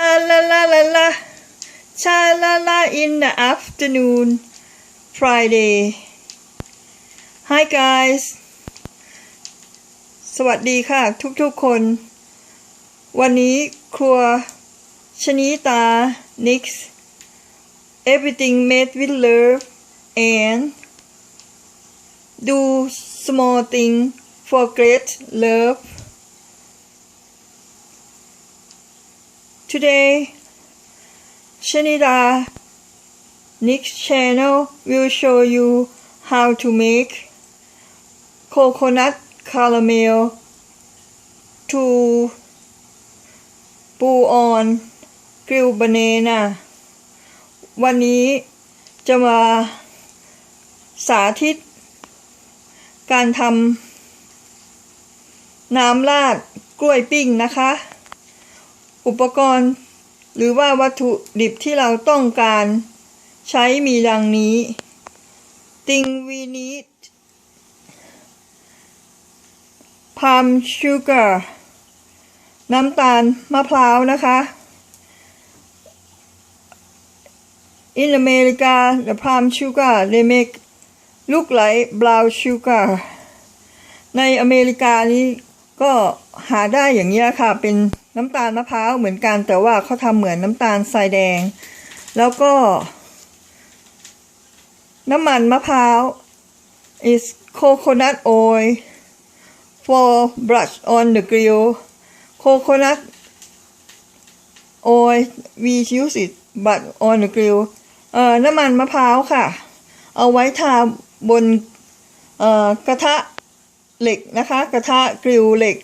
La la la la la. Cha la la in the afternoon. Friday. Hi guys. สวัสดีค่ะ ทุกๆคน วันนี้ครัวชนิตา Nix Everything made with love and do small thing for great love Today, Shanida Nick's channel will show you how to make coconut caramel to ปูออนกริลบาเนนาวันนี้จะมาสาธิต การทำน้ำราดกล้วยปิ้งนะคะ อุปกรณ์ หรือว่าวัตถุดิบที่เราต้องการ ใช้มีดังนี้ Thing we need palm sugar น้ำตาลมะพร้าวนะคะ In America the palm sugar they make look like brown sugar ในอเมริกานี้ก็หาได้อย่างนี้ค่ะเป็น น้ำตาลมะพร้าวเหมือนกัน แต่ว่าเขาทำเหมือนน้ำตาลทรายแดง แล้วก็ น้ำมันมะพร้าว is coconut oil for brush on the grill coconut oil we use it but on the grill เอ่อน้ำมันมะพร้าวค่ะ เอาไว้ทาบนเอ่อกระทะเหล็กนะคะ กระทะกริลเหล็ก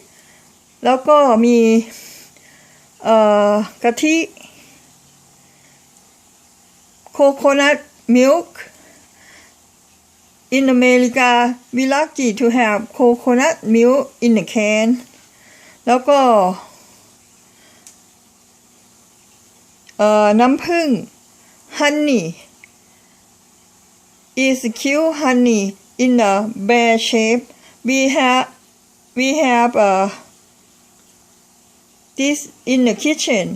แล้วก็มี เอ่อกะทิ coconut milk in America we lucky to have coconut milk in a can แล้วก็เอ่อน้ำผึ้ง honey is cute honey in a bear shape we have we have a uh, this in the kitchen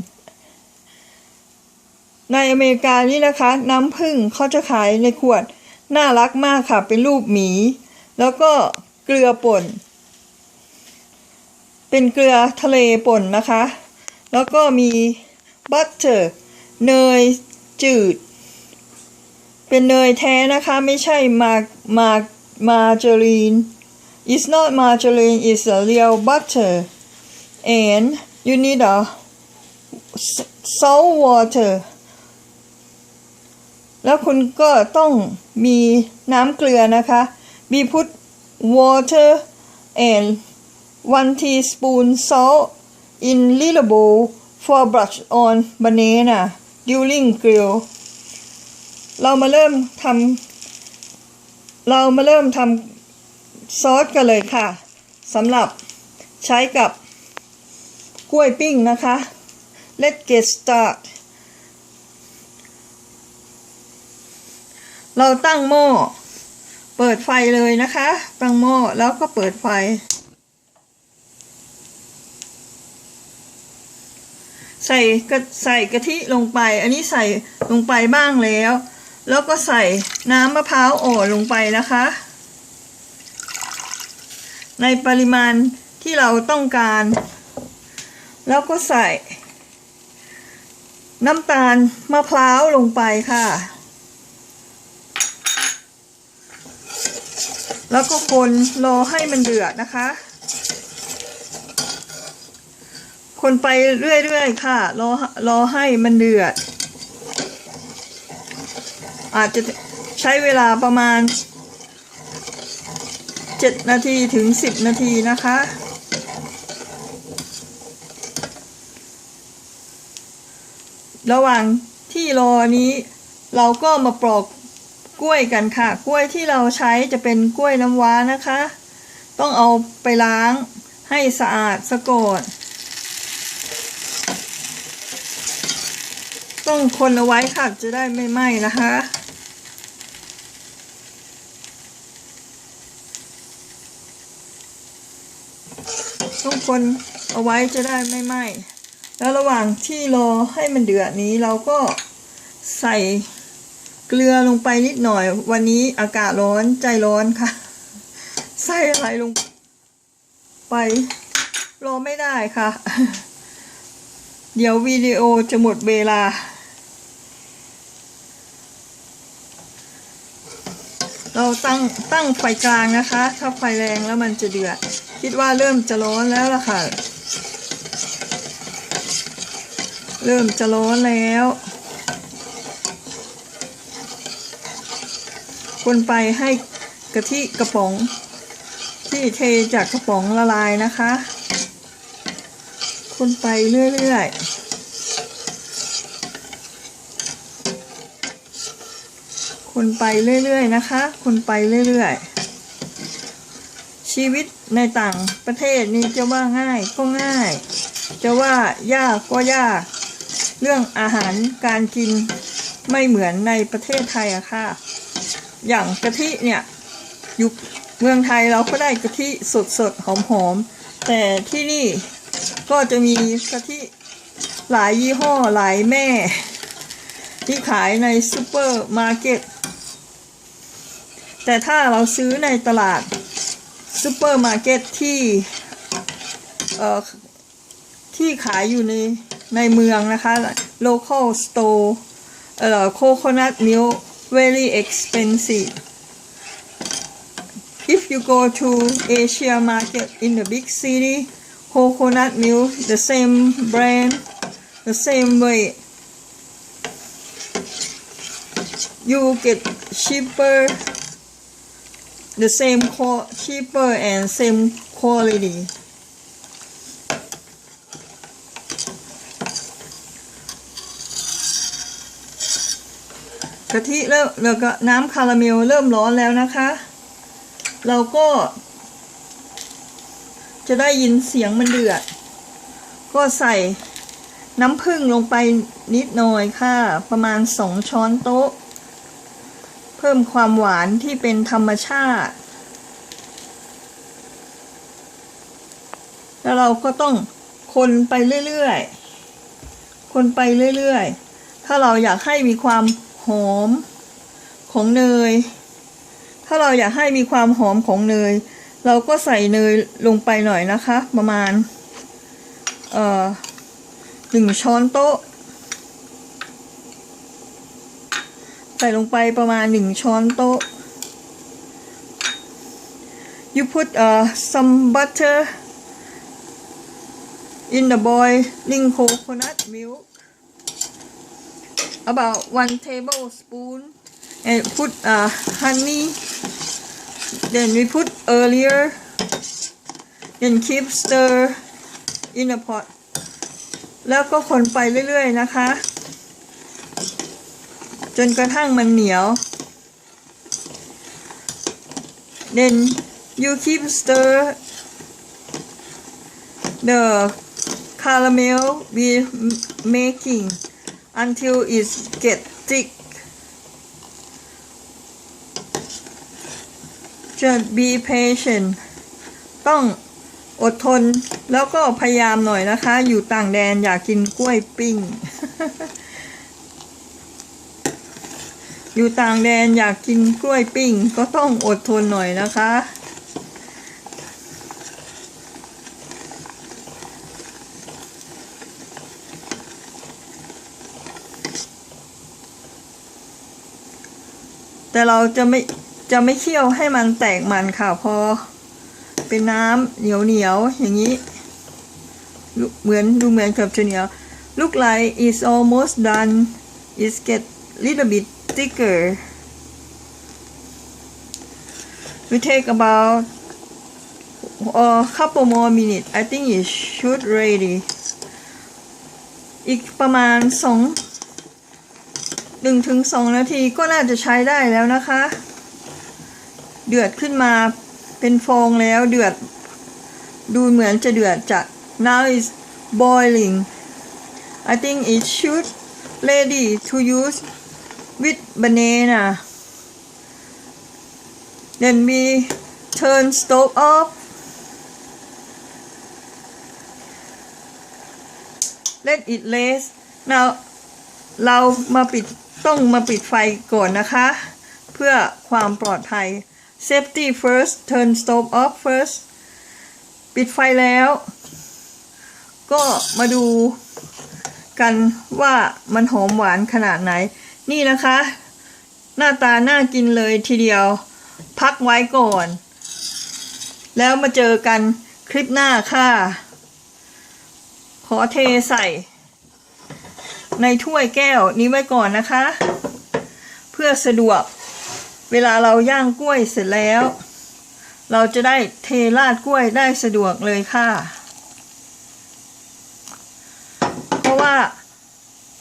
ในอเมริกานี่นะคะ น้ำผึ้งเขาจะขายในขวด น่ารักมากค่ะ เป็นรูปหมี แล้วก็เกลือป่น เป็นเกลือทะเลป่นนะคะ แล้วก็มีบัตเตอร์เนยจืด เป็นเนยแท้นะคะ ไม่ใช่มามามาจารีน It's not margarine, it's a real butter. And you need a salt water. แล้วคุณก็ต้องมีน้ำเกลือนะคะ We put water and one teaspoon salt in little bowl for brush on banana during grill เรามาเริ่มทำเรามาเริ่มทำซอสกันเลยค่ะสำหรับใช้กับ กล้วยปิ้งนะคะ Let's get start เราตั้งหม้อ เปิดไฟเลยนะคะ ตั้งหม้อแล้วก็เปิดไฟ ใส่กใส่กะทิลงไป อันนี้ใส่ลงไปบ้างแล้ว แล้วก็ใส่น้ำมะพร้าวอ่อนลงไปนะคะ ในปริมาณที่เราต้องการ แล้วก็ใส่ น้ำตาลมะพร้าวลงไปค่ะ แล้วก็คนรอให้มันเดือดนะคะ คนไปเรื่อยๆค่ะ รอรอให้มันเดือด อาจจะใช้เวลาประมาณ 7 นาทีถึง 10 นาทีนะคะ ระหว่างที่รอนี้เราก็มาปลอกกล้วยกันค่ะ กล้วยที่เราใช้จะเป็นกล้วยน้ำว้านะคะ ต้องเอาไปล้างให้สะอาดสะกดต้องคนเอาไว้ค่ะจะได้ไม่ไหม้นะคะ ต้องคนเอาไว้จะได้ไม่ไหม้ แล้วระหว่างที่รอให้มันเดือดนี้เราก็ใส่เกลือลงไปนิดหน่อย วันนี้อากาศร้อนใจร้อนค่ะ ใส่อะไรลงไป รอไม่ได้ค่ะ เดี๋ยววิดีโอจะหมดเวลา เราตั้งตั้งไฟกลางนะคะ ถ้าไฟแรงแล้วมันจะเดือด คิดว่าเริ่มจะร้อนแล้วล่ะค่ะ เริ่มจะร้อนแล้วคนไปให้กะทิกระป๋อง ที่เทจากกระป๋องละลายนะคะ คนไปเรื่อยๆคนไปเรื่อยๆนะคะ คนไปเรื่อยๆ ชีวิตในต่างประเทศนี่จะว่าง่ายก็ง่าย จะว่ายากก็ยาก เรื่องอาหารการกินไม่เหมือนในประเทศไทยอะค่ะ อย่างกะทิเนี่ยยู่เมืองไทยเราก็ได้กะทิสดสดหอมหอมแต่ที่นี่ก็จะมีกะทิหลายยี่ห้อหลายแม่ ที่ขายในซูเปอร์มาร์เก็ตแต่ถ้าเราซื้อในตลาดซูเปอร์มาร์เก็ตที่เอ่อที่ขายอยู่ใน ในเมืองนะคะ local store เอ่อ coconut milk very expensive if you go to Asia market in the big city coconut milk the same brand the same way you get cheaper the same co- cheaper and same quality กะทิเริ่มแล้วก็น้ำคาราเมลเริ่มร้อนแล้วนะคะ เราก็ จะได้ยินเสียงมันเดือด ก็ใส่น้ำผึ้งลงไปนิดหน่อยค่ะ ประมาณสองช้อนโต๊ะ เพิ่มความหวานที่เป็นธรรมชาติ แล้วเราก็ต้องคนไปเรื่อยๆ คนไปเรื่อยๆ ถ้าเราอยากให้มีความ หอมของเนย ถ้าเราอยากให้มีความหอมของเนย เราก็ใส่เนยลงไปหน่อยนะคะ ประมาณ เอ่อหนึ่งช้อนโต๊ะ ใส่ลงไปประมาณหนึ่งช้อนโต๊ะ you put uh, some butter in the boiling coconut milk about one tablespoon and put uh, honey then we put earlier then keep stir in a pot แล้วก็คนไปเรื่อยๆนะคะ จนกระทั่งมันเหนียว then you keep stir the caramel we making until it get thick just be patient ต้องอดทนแล้วก็พยายามหน่อยนะคะ อยู่ต่างแดนอยากกินกล้วยปิ้ง อยู่ต่างแดนอยากกินกล้วยปิ้ง ก็ต้องอดทนหน่อยนะคะ แต่เราจะไม่จะไม่เคี่ยวให้มันแตกมันค่ะพอ เป็นน้ำเหนียวเหนียวอย่างนี้เหมือนดูเหมือนกับจะเหนียว look like it's almost done it's get little bit thicker we take about a couple more minutes I think it should ready อีกประมาณสอง หนึ่งถึงสองนาทีก็น่าจะใช้ได้แล้วนะคะ เดือดขึ้นมาเป็นฟองแล้วเดือด ดูเหมือนจะเดือดจัด now is boiling I think it should ready to use with banana then we turn stove off let it rest now เรามาปิด ต้องมาปิดไฟก่อนนะคะ เพื่อความปลอดภัย safety first turn stove off first ปิดไฟแล้ว ก็มาดูกันว่ามันหอมหวานขนาดไหน นี่นะคะ หน้าตาน่ากินเลยทีเดียว พักไว้ก่อน แล้วมาเจอกันคลิปหน้าค่ะ ขอเทใส่ ในถ้วยแก้วนี้ไว้ก่อนนะคะ เพื่อสะดวก เวลาเราย่างกล้วยเสร็จแล้ว เราจะได้เทราดกล้วยได้สะดวกเลยค่ะ เพราะว่า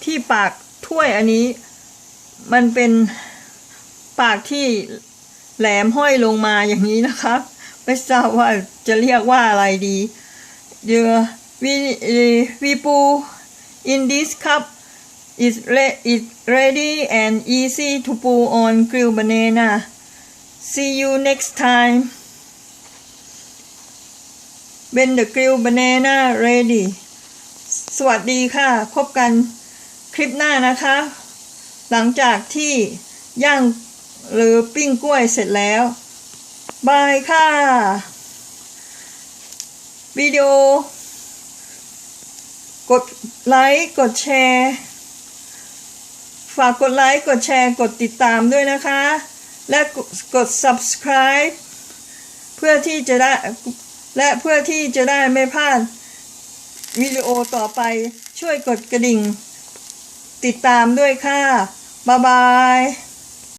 ที่ปากถ้วยอันนี้ มันเป็นปากที่แหลมห้อยลงมาอย่างนี้นะคะไม่ทราบว่าจะเรียกว่าอะไรดีเดี๋ยววีวีปู in this cup is re- is ready and easy to pull on grilled banana see you next time when the grilled banana ready สวัสดีค่ะ พบกันคลิปหน้านะคะ หลังจากที่ย่างหรือปิ้งกล้วยเสร็จแล้ว บายค่ะ วิดีโอกดไลค์ กดแชร์ ฝากกดไลค์ กดแชร์ กดติดตามด้วยนะคะ และกดกด subscribe เพื่อที่จะได้และเพื่อที่จะได้ไม่พลาดวิดีโอต่อไปช่วยกดกระดิ่ง ติดตามด้วยค่ะ บ๊ายบาย